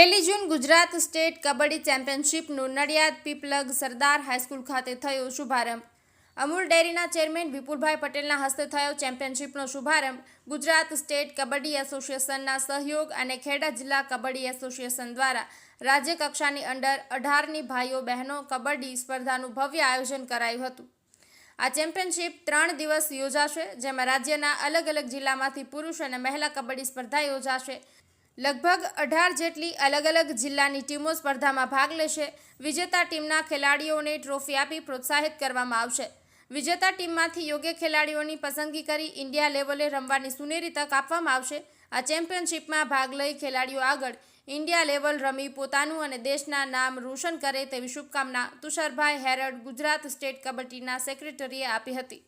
પહેલી જૂન ગુજરાત સ્ટેટ કબડ્ડી ચેમ્પિયનશિપનું નડિયાદ પીપલગ સરદાર હાઈસ્કૂલ ખાતે થયો શુભારંભ. અમૂલ ડેરીના ચેરમેન વિપુલભાઈ પટેલના હસ્તે થયો ચેમ્પિયનશિપનો શુભારંભ. ગુજરાત સ્ટેટ કબડ્ડી એસોસિએશનના સહયોગ અને ખેડા જિલ્લા કબડ્ડી એસોસિએશન દ્વારા રાજ્ય કક્ષાની અંડર અઢારની ભાઈઓ બહેનો કબડ્ડી સ્પર્ધાનું ભવ્ય આયોજન કરાયું હતું. આ ચેમ્પિયનશિપ ત્રણ દિવસ યોજાશે, જેમાં રાજ્યના અલગ અલગ જિલ્લામાંથી પુરુષ અને મહિલા કબડ્ડી સ્પર્ધા યોજાશે. લગભગ અઢાર જેટલી અલગ અલગ જિલ્લાની ટીમો સ્પર્ધામાં ભાગ લેશે. વિજેતા ટીમના ખેલાડીઓને ટ્રોફી આપી પ્રોત્સાહિત કરવામાં આવશે. વિજેતા ટીમમાંથી યોગ્ય ખેલાડીઓની પસંદગી કરી ઇન્ડિયા લેવલે રમવાની સુનેરી તક આપવામાં આવશે. આ ચેમ્પિયનશિપમાં ભાગ લઈ ખેલાડીઓ આગળ ઇન્ડિયા લેવલ રમી પોતાનું અને દેશના નામ રોશન કરે તેવી શુભકામના તુષારભાઈ હેરડ ગુજરાત સ્ટેટ કબડ્ડીના સેક્રેટરીએ આપી હતી.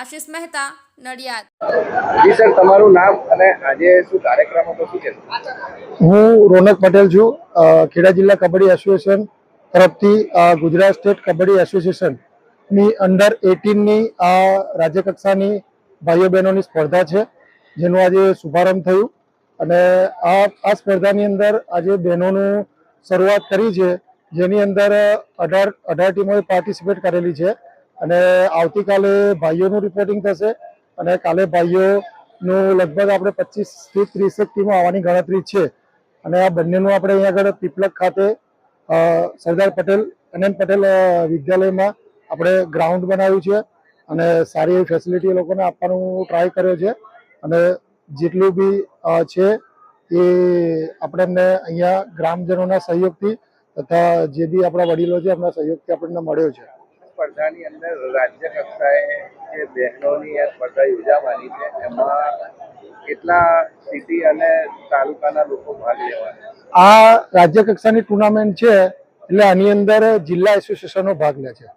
આશિષ મહેતા નડિયાદ. જી સર તમારું નામ અને આજે શું કાર્યક્રમ હતો શું છે? હું રોનક પટેલ છું. ખેડા જિલ્લા કબડ્ડી એસોસિએશન તરફથી ગુજરાત સ્ટેટ કબડ્ડી એસોસિએશનની અંડર એટીનની આ રાજ્ય કક્ષાની ભાઈઓ બહેનોની સ્પર્ધા છે જેનું આજે શુભારંભ થયું. અને આ આ સ્પર્ધાની અંદર આજે બહેનોનું શરૂઆત કરી છે જેની અંદર અઢાર અઢાર ટીમોએ પાર્ટિસિપેટ કરેલી છે. અને આવતીકાલે ભાઈઓનું રિપોર્ટિંગ થશે અને કાલે ભાઈઓનું લગભગ આપણે પચીસથી ત્રીસેક ટીમો આવવાની ગણતરી છે. અને આ બંનેનું આપણે અહીંયા આગળ પીપલક ખાતે સરદાર પટેલ એન પટેલ વિદ્યાલયમાં આપણે ગ્રાઉન્ડ બનાવ્યું છે અને સારી એવી ફેસિલિટી લોકોને આપવાનું ટ્રાય કર્યો છે. અને જેટલું બી છે એ આપણે એમને અહીંયા ગ્રામજનોના સહયોગથી તથા જે બી આપણા વડીલો છે એમના સહયોગથી આપણને મળ્યો છે. સ્પર્ધાની અંદર રાજ્ય કક્ષાએ જે બહેનોની આ સ્પર્ધા યોજાવાની છે, એમાં કેટલા સિટી અને તાલુકાના લોકો ભાગ લેવાના આ રાજ્ય કક્ષાની ટુર્નામેન્ટ છે, એટલે આની અંદર જિલ્લા એસોસિએશનો ભાગ લે છે.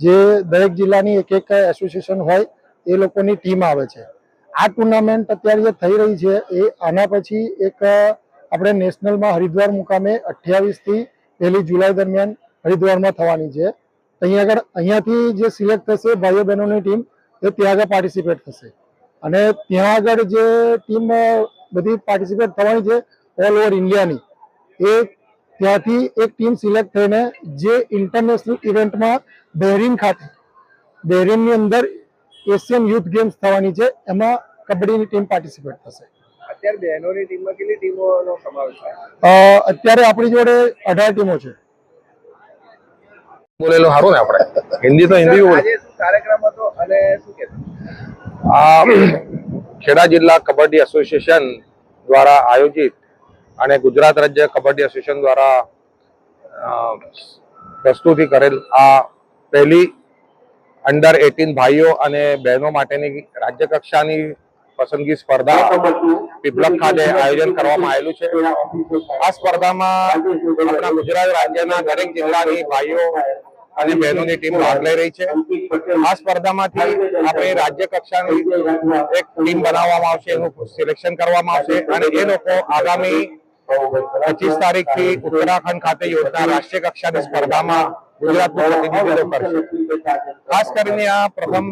જે દરેક જિલ્લાની એક એક એસોસિએશન હોય, એ લોકોની ટીમ આવે છે. આ ટુર્નામેન્ટ અત્યારે જે થઈ રહી છે, એ આના પછી એક, આપણે નેશનલમાં હરિદ્વાર મુકામે અઠ્યાવીસથી પહેલી જુલાઈ દરમિયાન હરિદ્વારમાં થવાની છે. અહીંયા આગળ અહીંયાથી જે સિલેક્ટ થશે ભાઈઓ બહેનોની ટીમ એ ત્યાં આગળ પાર્ટિસિપેટ થશે. અને ત્યાં આગળ જે ટીમ બધી પાર્ટિસિપેટ થવાની છે ઓલ ઓવર ઇન્ડિયાની એ ત્યાંથી એક ટીમ સિલેક્ટ થઈને જે ઇન્ટરનેશનલ ઇવેન્ટમાં બહેરીન ખાતે બહેરીનની અંદર એશિયન યુથ ગેમ્સ થવાની છે એમાં કબડ્ડીની ટીમ પાર્ટિસિપેટ થશે. અત્યારે બહેનોની ટીમમાં કેટલી ટીમોનો સમાવેશ થાય? અત્યારે આપણી જોડે અઢાર ટીમો છે. બોલેલું સારું ને આપણે. હિન્દી તો હિન્દી બોલે. આ ખેડા જિલ્લા કબડ્ડી એસોસિએશન દ્વારા આયોજિત અને ગુજરાત રાજ્ય કબડ્ડી એસોસિએશન દ્વારા પ્રસ્તુતિ કરેલ આ પહેલી અંડર એટીન ભાઈઓ અને બહેનો માટેની રાજ્ય કક્ષાની પસંદગી સ્પર્ધા પીપલક ખાતે આયોજન કરવામાં આવેલું છે. આ સ્પર્ધામાં આપણા ગુજરાત રાજ્યના દરેક જિલ્લાની ભાઈઓ અને બહેનોની ટીમ ભાગ લઈ રહી છે. આ સ્પર્ધામાંથી આપણે રાજ્ય કક્ષાની એક ટીમ બનાવવામાં આવશે, એનું સિલેક્શન કરવામાં આવશે અને એ લોકો આગામી પચીસ તારીખથી ઉત્તરાખંડ ખાતે યોજનાર રાષ્ટ્રીય કક્ષાની સ્પર્ધામાં ગુજરાતનું પ્રતિનિધિત્વ કરશે. ખાસ કરીને આ પ્રથમ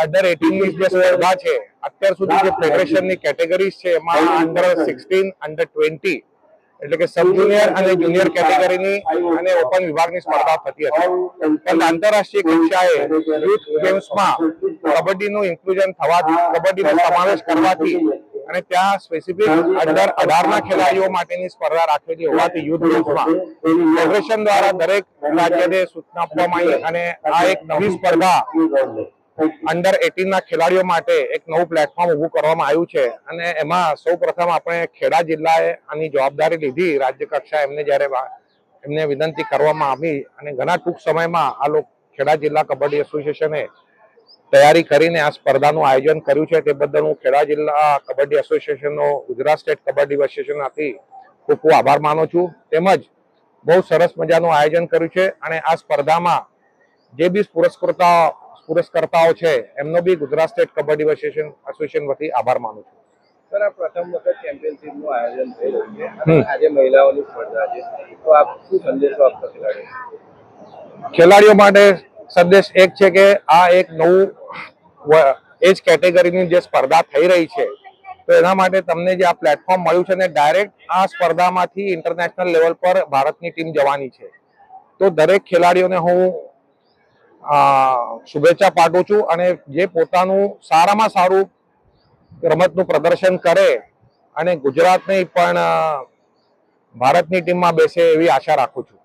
અંડર એટીનની જે સ્પર્ધા છે, અત્યાર સુધી જે ફેડરેશનની કેટેગરીઝ છે, એમાં અંડર સિક્સટીન અંડર ટ્વેન્ટી એટલે કે સબ જુનિયર અને જુનિયર કેટેગરીની અને ઓપન વિભાગની સ્પર્ધા થતી હતી. પણ આંતરરાષ્ટ્રીય કક્ષાએ યુથ ગેમ્સમાં કબડ્ડીનું ઇન્ક્લુઝન થવાથી કબડ્ડીનો સમાવેશ કરવાથી અને ત્યાં સ્પેસિફિક અંડર અઢારના ખેલાડીઓ માટેની સ્પર્ધા રાખેલી હોવાથી યુથ ગેમ્સમાં ફેડરેશન દ્વારા દરેક રાજ્યને સૂચના આપવામાં આવી અને આ એક નવી સ્પર્ધા અંડર એટીનના ખેલાડીઓ માટે એક નવું પ્લેટફોર્મ ઊભું કરવામાં આવ્યું છે. અને એમાં સૌ પ્રથમ આપણે ખેડા જિલ્લાએ આની જવાબદારી લીધી. રાજ્ય કક્ષાએ એમને જ્યારે એમને વિનંતી કરવામાં આવી અને ઘણા ટૂંક સમયમાં આ લોકો, ખેડા જિલ્લા કબડ્ડી એસોસિએશને તૈયારી કરીને આ સ્પર્ધાનું આયોજન કર્યું છે. તે બદલ હું ખેડા જિલ્લા કબડ્ડી એસોસિએશનનો, ગુજરાત સ્ટેટ કબડ્ડી એસોસિએશનમાંથી ખૂબ ખૂબ આભાર માનું છું. તેમજ બહુ સરસ મજાનું આયોજન કર્યું છે અને આ સ્પર્ધામાં જે બી પુરસ્કર્તા પુરસ્કર્તાઓ છે એમનો બી ગુજરાત સ્ટેટ કબડ્ડી એસોસિએશન વતી આભાર માનું છું. સર આ પ્રથમ વખત ચેમ્પિયનશિપનું આયોજન થઈ રહ્યું છે અને આજે મહિલાઓની સ્પર્ધા છે. તો આપ શું સંદેશો આપશો ખેલાડીઓ ખેલાડીઓ માટે સંદેશ એક છે કે આ એક નવું એજ કેટેગરીની જે સ્પર્ધા થઈ રહી છે તો એના માટે તમને જે આ પ્લેટફોર્મ મળ્યું છે ને ડાયરેક્ટ આ સ્પર્ધામાંથી ઇન્ટરનેશનલ લેવલ પર ભારતની ટીમ જવાની છે. તો દરેક ખેલાડીઓને હું શુભેચ્છા પાઠવું છું અને જે પોતાનું સારામાં સારું રમતનું પ્રદર્શન કરે અને ગુજરાતને પણ ભારતની ટીમમાં બેસે એવી આશા રાખું છું.